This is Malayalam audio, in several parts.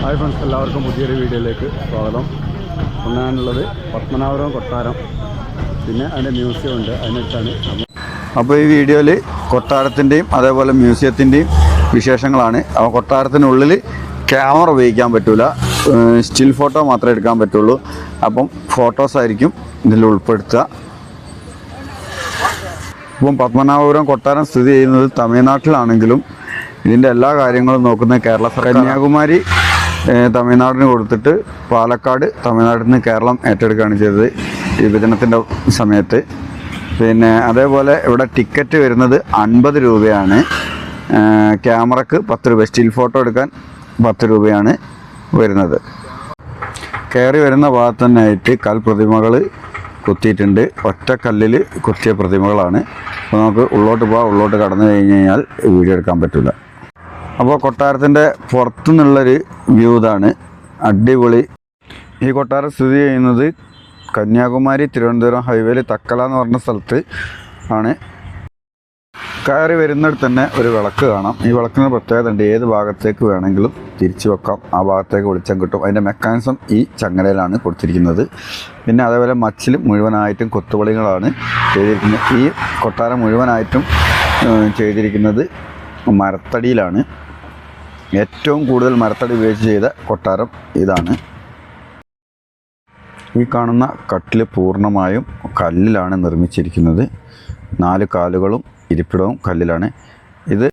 ഹായ് ഫ്രണ്ട്സ് എല്ലാവർക്കും പുതിയൊരു വീഡിയോയിലേക്ക് സ്വാഗതം. ഉണ്ണാനുള്ളത് പത്മനാഭപുരം കൊട്ടാരം. പിന്നെ അതിന്റെ മ്യൂസിയം ഉണ്ട് അതിനടുത്താണ് അപ്പോൾ ഈ വീഡിയോയിൽ കൊട്ടാരത്തിന്റെയും അതേപോലെ മ്യൂസിയത്തിന്റെയും വിശേഷങ്ങളാണ്. അപ്പോൾ കൊട്ടാരത്തിനുള്ളിൽ ക്യാമറ ഉപയോഗിക്കാൻ പറ്റില്ല സ്റ്റിൽ ഫോട്ടോ മാത്രമേ എടുക്കാൻ പറ്റുള്ളൂ. അപ്പം ഫോട്ടോസ് ആയിരിക്കും ഇതിൽ ഉൾപ്പെടുത്തുക. ഇപ്പം പത്മനാഭപുരം കൊട്ടാരം സ്ഥിതി ചെയ്യുന്നത് തമിഴ്നാട്ടിലാണെങ്കിലും ഇതിന്റെ എല്ലാ കാര്യങ്ങളും നോക്കുന്ന കേരള കന്യാകുമാരി തമിഴ്നാടിന് കൊടുത്തിട്ട് പാലക്കാട് തമിഴ്നാട്ടിൽ നിന്ന് കേരളം ഏറ്റെടുക്കുകയാണ് ചെയ്തത് വിഭജനത്തിന്റെ സമയത്ത്. പിന്നെ അതേപോലെ ഇവിടെ ടിക്കറ്റ് വരുന്നത് അൻപത് രൂപയാണ്. ക്യാമറക്ക് പത്ത് രൂപ സ്റ്റിൽ ഫോട്ടോ എടുക്കാൻ പത്ത് രൂപയാണ് വരുന്നത്. കയറി വരുന്ന ഭാഗത്ത് തന്നെ ആയിട്ട് കൽപ്രതിമകൾ കുത്തിയിട്ടുണ്ട്. ഒറ്റ കല്ലിൽ കുത്തിയ പ്രതിമകളാണ്. അപ്പോൾ നമുക്ക് ഉള്ളോട്ട് പോകാം ഉള്ളോട്ട് കടന്നു കഴിഞ്ഞ് കഴിഞ്ഞാൽ വീഡിയോ എടുക്കാൻ പറ്റില്ല. അപ്പോൾ കൊട്ടാരത്തിന്റെ പുറത്തു നിന്നുള്ളൊരു വ്യൂ ഇതാണ് അടിപൊളി. ഈ കൊട്ടാരം സ്ഥിതി ചെയ്യുന്നത് കന്യാകുമാരി തിരുവനന്തപുരം ഹൈവേയിൽ തക്കല എന്ന് പറഞ്ഞ സ്ഥലത്ത് ആണ്. കയറി വരുന്നിടത്ത് തന്നെ ഒരു വിളക്ക് കാണാം. ഈ വിളക്കിന് പ്രത്യേകത ഉണ്ട്. ഏത് ഭാഗത്തേക്ക് വേണമെങ്കിലും തിരിച്ചു വെക്കാം. ആ ഭാഗത്തേക്ക് വെളിച്ചം കിട്ടും. അതിന്റെ മെക്കാനിസം ഈ ചങ്ങലയിലാണ് കൊടുത്തിരിക്കുന്നത്. പിന്നെ അതേപോലെ മച്ചിൽ മുഴുവനായിട്ടും കൊത്തുപളികളാണ് ചെയ്തിരിക്കുന്നത്. ഈ കൊട്ടാരം മുഴുവനായിട്ടും ചെയ്തിരിക്കുന്നത് മരത്തടിയിലാണ്. ഏറ്റവും കൂടുതൽ മരത്തടി ഉപയോഗിച്ച് ചെയ്ത കൊട്ടാരം ഇതാണ്. ഈ കാണുന്ന കട്ടിൽ പൂർണമായും കല്ലിലാണ് നിർമ്മിച്ചിരിക്കുന്നത്. നാല് കാലുകളും ഇരിപ്പിടവും കല്ലിലാണ്. ഇത്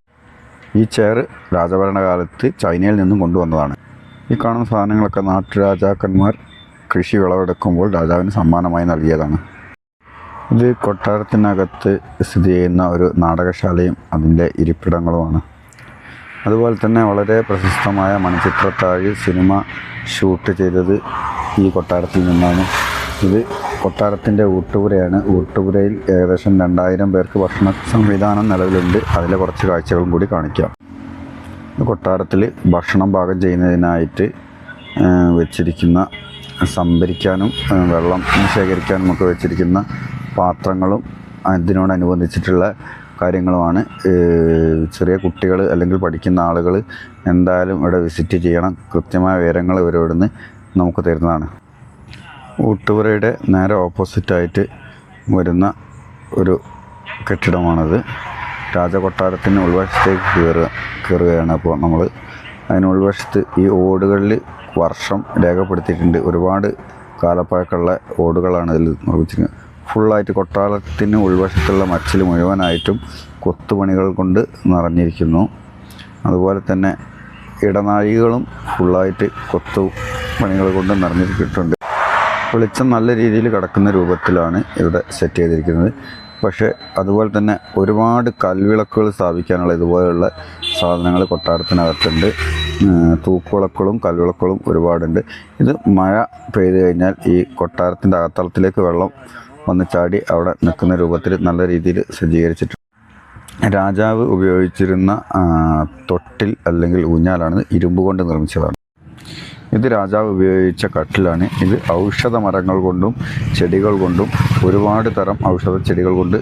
ഈ ചെയർ രാജഭരണകാലത്ത് ചൈനയിൽ നിന്നും കൊണ്ടുവന്നതാണ്. ഈ കാണുന്ന സാധനങ്ങളൊക്കെ നാട്ടുരാജാക്കന്മാർ കൃഷി വിളവെടുക്കുമ്പോൾ രാജാവിന് സമ്മാനമായി നൽകിയതാണ്. ഇത് കൊട്ടാരത്തിനകത്ത് സ്ഥിതി ചെയ്യുന്ന ഒരു നാടകശാലയും അതിന്റെ ഇരിപ്പിടങ്ങളുമാണ്. അതുപോലെ തന്നെ വളരെ പ്രശസ്തമായ മണിച്ചിത്രത്താഴ് സിനിമ ഷൂട്ട് ചെയ്തത് ഈ കൊട്ടാരത്തിൽ നിന്നാണ്. ഇത് കൊട്ടാരത്തിന്റെ ഊട്ടുപുരയാണ്. ഊട്ടുപുരയിൽ ഏകദേശം രണ്ടായിരം പേർക്ക് ഭക്ഷണ സംവിധാനം നിലവിലുണ്ട്. അതിലെ കുറച്ച് കാഴ്ചകളും കൂടി കാണിക്കാം. കൊട്ടാരത്തിൽ ഭക്ഷണം പാകം ചെയ്യുന്നതിനായിട്ട് വെച്ചിരിക്കുന്ന സംഭരിക്കാനും വെള്ളം ശേഖരിക്കാനും ഒക്കെ വെച്ചിരിക്കുന്ന പാത്രങ്ങളും അതിനോടനുബന്ധിച്ചിട്ടുള്ള കാര്യങ്ങളുമാണ്. ചെറിയ കുട്ടികൾ അല്ലെങ്കിൽ പഠിക്കുന്ന ആളുകൾ എന്തായാലും ഇവിടെ വിസിറ്റ് ചെയ്യണം. കൃത്യമായ വിവരങ്ങൾ ഇവരോടുന്ന് നമുക്ക് തരുന്നതാണ്. ഊട്ടുപുരയുടെ നേരെ ഓപ്പോസിറ്റായിട്ട് വരുന്ന ഒരു കെട്ടിടമാണത്. രാജകൊട്ടാരത്തിന്റെ ഉൾവശത്തേക്ക് കയറുക കയറുകയാണ്. അപ്പോൾ നമ്മൾ അതിന് ഉൾവശത്ത് ഈ ഓടുകളിൽ വർഷം രേഖപ്പെടുത്തിയിട്ടുണ്ട്. ഒരുപാട് കാലപ്പഴക്കമുള്ള ഓടുകളാണ് ഇതിൽ നിർമ്മിച്ചിരിക്കുന്നത്. ഫുള്ളായിട്ട് കൊട്ടാരത്തിന് ഉൾവശത്തുള്ള മച്ചിൽ മുഴുവനായിട്ടും കൊത്തുപണികൾ കൊണ്ട് നിറഞ്ഞിരിക്കുന്നു. അതുപോലെ തന്നെ ഇടനാഴികളും ഫുള്ളായിട്ട് കൊത്തു പണികൾ കൊണ്ട് നിറഞ്ഞിരിക്കിട്ടുണ്ട് വെളിച്ചം നല്ല രീതിയിൽ കിടക്കുന്ന രൂപത്തിലാണ് ഇവിടെ സെറ്റ് ചെയ്തിരിക്കുന്നത്. പക്ഷേ അതുപോലെ തന്നെ ഒരുപാട് കൽവിളക്കുകൾ സ്ഥാപിക്കാനുള്ള ഇതുപോലെയുള്ള സാധനങ്ങൾ കൊട്ടാരത്തിനകത്തുണ്ട്. തൂക്കുവിളക്കുകളും കൽവിളക്കുകളും ഒരുപാടുണ്ട്. ഇത് മഴ പെയ്തു കഴിഞ്ഞാൽ ഈ കൊട്ടാരത്തിന്റെ അകത്തളത്തിലേക്ക് വെള്ളം വന്ന് ചാടി അവിടെ നിൽക്കുന്ന രൂപത്തിൽ നല്ല രീതിയിൽ സജ്ജീകരിച്ചിട്ടുണ്ട്. രാജാവ് ഉപയോഗിച്ചിരുന്ന തൊട്ടിൽ അല്ലെങ്കിൽ ഊഞ്ഞാലാണ് ഇരുമ്പ് കൊണ്ട് നിർമ്മിച്ചതാണ്. ഇത് രാജാവ് ഉപയോഗിച്ച കട്ടിലാണ്. ഇത് ഔഷധ മരങ്ങൾ കൊണ്ടും ചെടികൾ കൊണ്ടും ഒരുപാട് തരം ഔഷധ ചെടികൾ കൊണ്ട്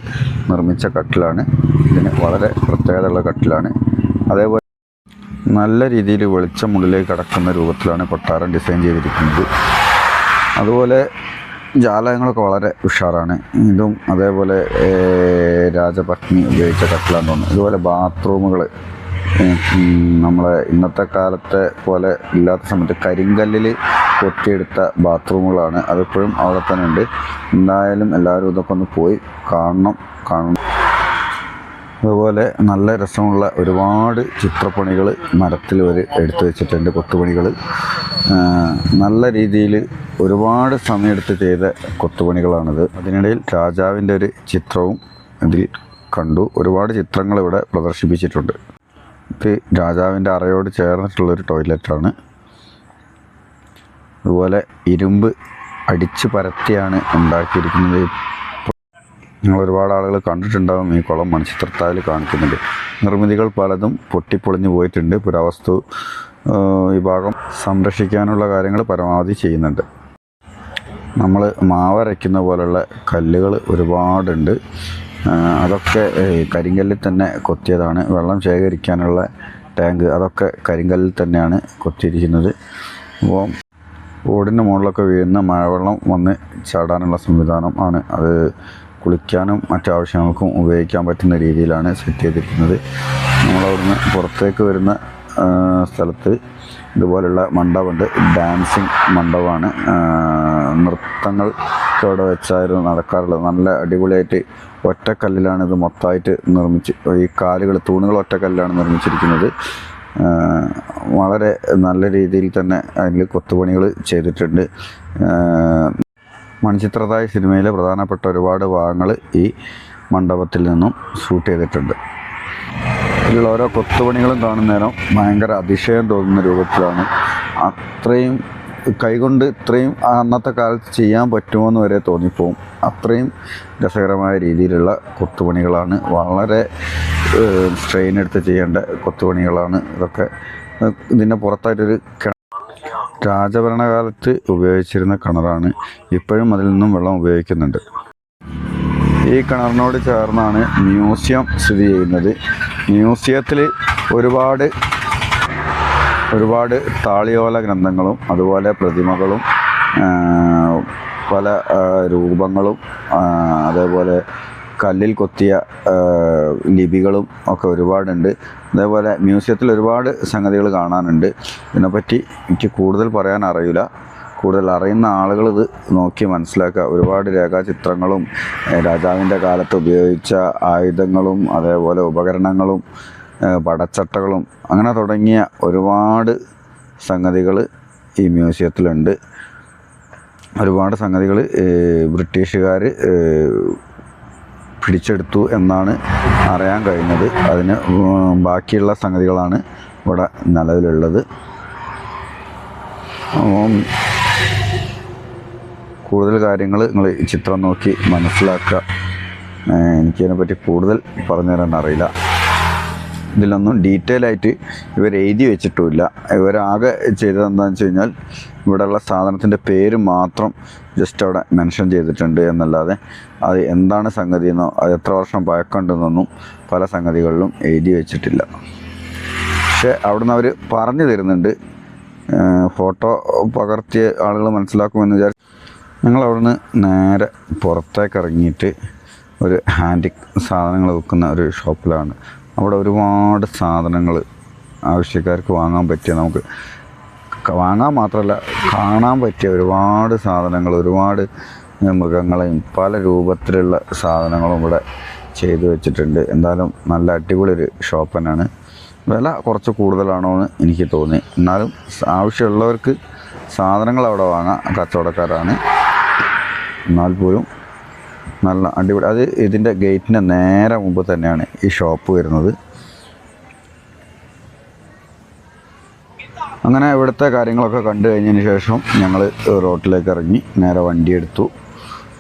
നിർമ്മിച്ച കട്ടിലാണ്. ഇതിന് വളരെ പ്രത്യേകതയുള്ള കട്ടിലാണ്. അതേപോലെ നല്ല രീതിയിൽ വെളിച്ചം ഉള്ളിലേക്ക് കടക്കുന്ന രൂപത്തിലാണ് കൊട്ടാരം ഡിസൈൻ ചെയ്തിരിക്കുന്നത്. അതുപോലെ ജാലകങ്ങളൊക്കെ വളരെ ഉഷാറാണ്. ഇതും അതേപോലെ രാജപത്നി ഉപയോഗിച്ച കട്ടിലാന്ന് തോന്നുന്നു. ഇതുപോലെ ബാത്റൂമുകൾ നമ്മളെ ഇന്നത്തെ കാലത്തെ പോലെ ഇല്ലാത്ത സമയത്ത് കരിങ്കല്ലിൽ കൊത്തിയെടുത്ത ബാത്റൂമുകളാണ്. അതിപ്പോഴും അവിടെ തന്നെ ഉണ്ട്. എന്തായാലും എല്ലാവരും ഇതൊക്കെ ഒന്ന് പോയി കാണണം കാണണം. അതുപോലെ നല്ല രസമുള്ള ഒരുപാട് ചിത്രപ്പണികൾ മരത്തിൽ വരെ എടുത്തു വെച്ചിട്ടുണ്ട് കൊത്തുപണികൾ നല്ല രീതിയിൽ ഒരുപാട് സമയമെടുത്ത് ചെയ്ത കൊത്തുപണികളാണിത്. അതിനിടയിൽ രാജാവിന്റെ ഒരു ചിത്രവും ഇതിൽ കണ്ടു. ഒരുപാട് ചിത്രങ്ങൾ ഇവിടെ പ്രദർശിപ്പിച്ചിട്ടുണ്ട്. ഇത് രാജാവിന്റെ അറയോട് ചേർന്നിട്ടുള്ളൊരു ടോയ്ലറ്റാണ്. അതുപോലെ ഇരുമ്പ് അടിച്ച് പരത്തിയാണ് ഉണ്ടാക്കിയിരിക്കുന്നത്. നിങ്ങൾ ഒരുപാട് ആളുകൾ കണ്ടിട്ടുണ്ടാകും ഈ കുളം മൺചിത്രത്താഴിൽ കാണിക്കുന്നുണ്ട്. നിർമ്മിതികൾ പലതും പൊട്ടിപ്പൊളിഞ്ഞു പോയിട്ടുണ്ട്. പുരാവസ്തു വിഭാഗം സംരക്ഷിക്കാനുള്ള കാര്യങ്ങൾ പരമാവധി ചെയ്യുന്നുണ്ട്. നമ്മൾ മാവരയ്ക്കുന്ന പോലുള്ള കല്ലുകൾ ഒരുപാടുണ്ട്. അതൊക്കെ കരിങ്കല്ലിൽ തന്നെ കൊത്തിയതാണ്. വെള്ളം ശേഖരിക്കാനുള്ള ടാങ്ക് അതൊക്കെ കരിങ്കല്ലിൽ തന്നെയാണ് കൊത്തിയിരിക്കുന്നത്. അപ്പോൾ ഓടിന്റെ മുകളിലൊക്കെ വീഴുന്ന മഴവെള്ളം വന്ന് ചാടാനുള്ള സംവിധാനം ആണ്. അത് കുളിക്കാനും മറ്റാവശ്യങ്ങൾക്കും ഉപയോഗിക്കാൻ പറ്റുന്ന രീതിയിലാണ് സെറ്റ് ചെയ്തിരിക്കുന്നത്. നമ്മളവിടുന്ന് പുറത്തേക്ക് വരുന്ന സ്ഥലത്ത് ഇതുപോലുള്ള മണ്ഡപമുണ്ട്. ഡാൻസിങ് മണ്ഡപമാണ്. നൃത്തങ്ങൾ അവിടെ വെച്ചായിരുന്നു നടക്കാറുള്ളത്. നല്ല അടിപൊളിയായിട്ട് ഒറ്റക്കല്ലിലാണ് ഇത് മൊത്തമായിട്ട് നിർമ്മിച്ച് ഈ കാലുകൾ തൂണുകൾ ഒറ്റക്കല്ലിലാണ് നിർമ്മിച്ചിരിക്കുന്നത്. വളരെ നല്ല രീതിയിൽ തന്നെ അതിൽ കൊത്തുപണികൾ ചെയ്തിട്ടുണ്ട്. മൺചിത്രതായ സിനിമയിലെ പ്രധാനപ്പെട്ട ഒരുപാട് ഭാഗങ്ങൾ ഈ മണ്ഡപത്തിൽ നിന്നും ഷൂട്ട് ചെയ്തിട്ടുണ്ട്. ഇതിലുള്ള ഓരോ കൊത്തുപണികളും കാണുന്നേരം ഭയങ്കര അതിശയം തോന്നുന്ന രൂപത്തിലാണ്. അത്രയും കൈകൊണ്ട് ഇത്രയും അന്നത്തെ കാലത്ത് ചെയ്യാൻ പറ്റുമോ എന്ന് വരെ തോന്നിപ്പോവും. അത്രയും രസകരമായ രീതിയിലുള്ള കൊത്തുപണികളാണ്. വളരെ സ്ട്രെയിൻ എടുത്ത് ചെയ്യേണ്ട കൊത്തുപണികളാണ് ഇതൊക്കെ. ഇതിന്റെ പുറത്തായിട്ടൊരു രാജഭരണകാലത്ത് ഉപയോഗിച്ചിരുന്ന കിണറാണ്. ഇപ്പോഴും അതിൽ നിന്നും വെള്ളം ഉപയോഗിക്കുന്നുണ്ട്. ഈ കിണറിനോട് ചേർന്നാണ് മ്യൂസിയം സ്ഥിതി ചെയ്യുന്നത്. മ്യൂസിയത്തിൽ ഒരുപാട് ഒരുപാട് താളിയോല ഗ്രന്ഥങ്ങളും അതുപോലെ പ്രതിമകളും പല രൂപങ്ങളും അതേപോലെ കല്ലിൽ കൊത്തിയ ലിപികളും ഒക്കെ ഒരുപാടുണ്ട്. അതേപോലെ മ്യൂസിയത്തിൽ ഒരുപാട് സംഗതികൾ കാണാനുണ്ട്. ഇതിനെപ്പറ്റി എനിക്ക് കൂടുതൽ പറയാൻ അറിയില്ല. കൂടുതൽ അറിയുന്ന ആളുകൾ ഇത് നോക്കി മനസ്സിലാക്കുക. ഒരുപാട് രേഖാചിത്രങ്ങളും രാജാവിന്റെ കാലത്ത് ഉപയോഗിച്ച ആയുധങ്ങളും അതേപോലെ ഉപകരണങ്ങളും പടച്ചട്ടകളും അങ്ങനെ തുടങ്ങിയ ഒരുപാട് സംഗതികൾ ഈ മ്യൂസിയത്തിലുണ്ട്. ഒരുപാട് സംഗതികൾ ബ്രിട്ടീഷുകാർ പിടിച്ചെടുത്തു എന്നാണ് അറിയാൻ കഴിഞ്ഞത്. അതിന് ബാക്കിയുള്ള സംഗതികളാണ് ഇവിടെ നിലവിലുള്ളത്. കൂടുതൽ കാര്യങ്ങൾ നിങ്ങൾ ചിത്രം നോക്കി മനസ്സിലാക്കുക. എനിക്കതിനെപ്പറ്റി കൂടുതൽ പറഞ്ഞു തരാൻ അറിയില്ല. ഇതിലൊന്നും ഡീറ്റെയിൽ ആയിട്ട് ഇവർ എഴുതി വെച്ചിട്ടുമില്ല. ഇവരാകെ ചെയ്തത് എന്താണെന്ന് വെച്ച് കഴിഞ്ഞാൽ ഇവിടെയുള്ള സാധനത്തിന്റെ പേര് മാത്രം ജസ്റ്റ് അവിടെ മെൻഷൻ ചെയ്തിട്ടുണ്ട് എന്നല്ലാതെ അത് എന്താണ് സംഗതി എന്നോ അത് എത്ര വർഷം പഴക്കമുണ്ടെന്നൊന്നും പല സംഗതികളിലും എഴുതി വെച്ചിട്ടില്ല. പക്ഷേ അവിടുന്ന് അവർ പറഞ്ഞു തരുന്നുണ്ട്. ഫോട്ടോ പകർത്തിയ ആളുകൾ മനസ്സിലാക്കുമെന്ന് വിചാരിച്ചു ഞങ്ങൾ അവിടുന്ന് നേരെ പുറത്തേക്ക് ഇറങ്ങിയിട്ട് ഒരു ഹാൻഡിക് സാധനങ്ങൾ വിൽക്കുന്ന ഒരു ഷോപ്പിലാണ് അവിടെ ഒരുപാട് സാധനങ്ങൾ ആവശ്യക്കാർക്ക് വാങ്ങാൻ പറ്റിയ നമുക്ക് വാങ്ങാൻ മാത്രമല്ല കാണാൻ പറ്റിയ ഒരുപാട് സാധനങ്ങൾ ഒരുപാട് മൃഗങ്ങളെയും പല രൂപത്തിലുള്ള സാധനങ്ങളും ഇവിടെ ചെയ്തു വെച്ചിട്ടുണ്ട്. എന്തായാലും നല്ല അടിപൊളി ഒരു ഷോപ്പ് തന്നെയാണ്. വില കുറച്ച് കൂടുതലാണോ എന്ന് എനിക്ക് തോന്നി. എന്നാലും ആവശ്യമുള്ളവർക്ക് സാധനങ്ങൾ അവിടെ വാങ്ങാം. കച്ചവടക്കാരാണ്. എന്നാൽ പോലും നല്ല അടിപൊളി. അത് ഇതിന്റെ ഗേറ്റിന്റെ നേരെ മുമ്പ് തന്നെയാണ് ഈ ഷോപ്പ് വരുന്നത്. അങ്ങനെ ഇവിടുത്തെ കാര്യങ്ങളൊക്കെ കണ്ടു കഴിഞ്ഞതിന് ശേഷം ഞങ്ങൾ റോട്ടിലേക്ക് ഇറങ്ങി. നേരെ വണ്ടി എടുത്തു.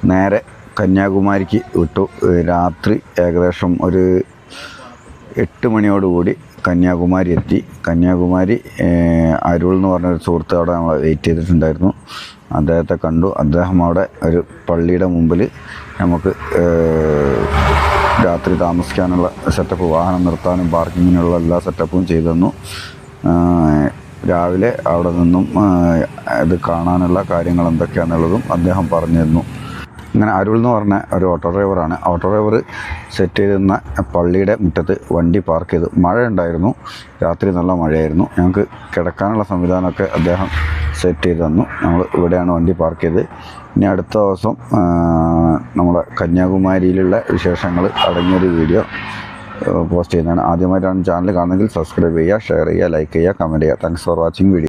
നേരെ കന്യാകുമാരിക്ക് വിട്ടു. രാത്രി ഏകദേശം ഒരു എട്ട് മണിയോടുകൂടി കന്യാകുമാരി എത്തി. കന്യാകുമാരി അരുൾ എന്ന് പറഞ്ഞൊരു സുഹൃത്ത് അവിടെ നമ്മൾ വെയിറ്റ് ചെയ്തിട്ടുണ്ടായിരുന്നു. അദ്ദേഹത്തെ കണ്ടു. അദ്ദേഹം അവിടെ ഒരു പള്ളിയുടെ മുമ്പിൽ നമുക്ക് രാത്രി താമസിക്കാനുള്ള സെറ്റപ്പ് വാഹനം നിർത്താനും പാർക്കിങ്ങിനുള്ള എല്ലാ സെറ്റപ്പും ചെയ്തു തന്നു. രാവിലെ അവിടെ നിന്നും ഇത് കാണാനുള്ള കാര്യങ്ങൾ എന്തൊക്കെയാണെന്നുള്ളതും അദ്ദേഹം പറഞ്ഞു തന്നു. ഇങ്ങനെ അരുൾ എന്ന് പറഞ്ഞ ഒരു ഓട്ടോ ഡ്രൈവറാണ് ഓട്ടോ ഡ്രൈവർ സെറ്റ് ചെയ്തിരുന്ന പള്ളിയുടെ മുറ്റത്ത് വണ്ടി പാർക്ക് ചെയ്തു. മഴ ഉണ്ടായിരുന്നു. രാത്രി നല്ല മഴയായിരുന്നു. ഞങ്ങൾക്ക് കിടക്കാനുള്ള സംവിധാനമൊക്കെ അദ്ദേഹം സെറ്റ് ചെയ്ത് തന്നു. ഞങ്ങൾ ഇവിടെയാണ് വണ്ടി പാർക്ക് ചെയ്ത് ഇനി അടുത്ത ദിവസം നമ്മുടെ കന്യാകുമാരിയിലുള്ള വിശേഷങ്ങൾ അടങ്ങിയൊരു വീഡിയോ പോസ്റ്റ് ചെയ്യുന്നതാണ്. ആദ്യമായിട്ടാണ് ചാനൽ കാണുന്നതെങ്കിൽ സബ്സ്ക്രൈബ് ചെയ്യുക ഷെയർ ചെയ്യുക ലൈക്ക് ചെയ്യുക കമന്റ് ചെയ്യുക. Thanks for watching video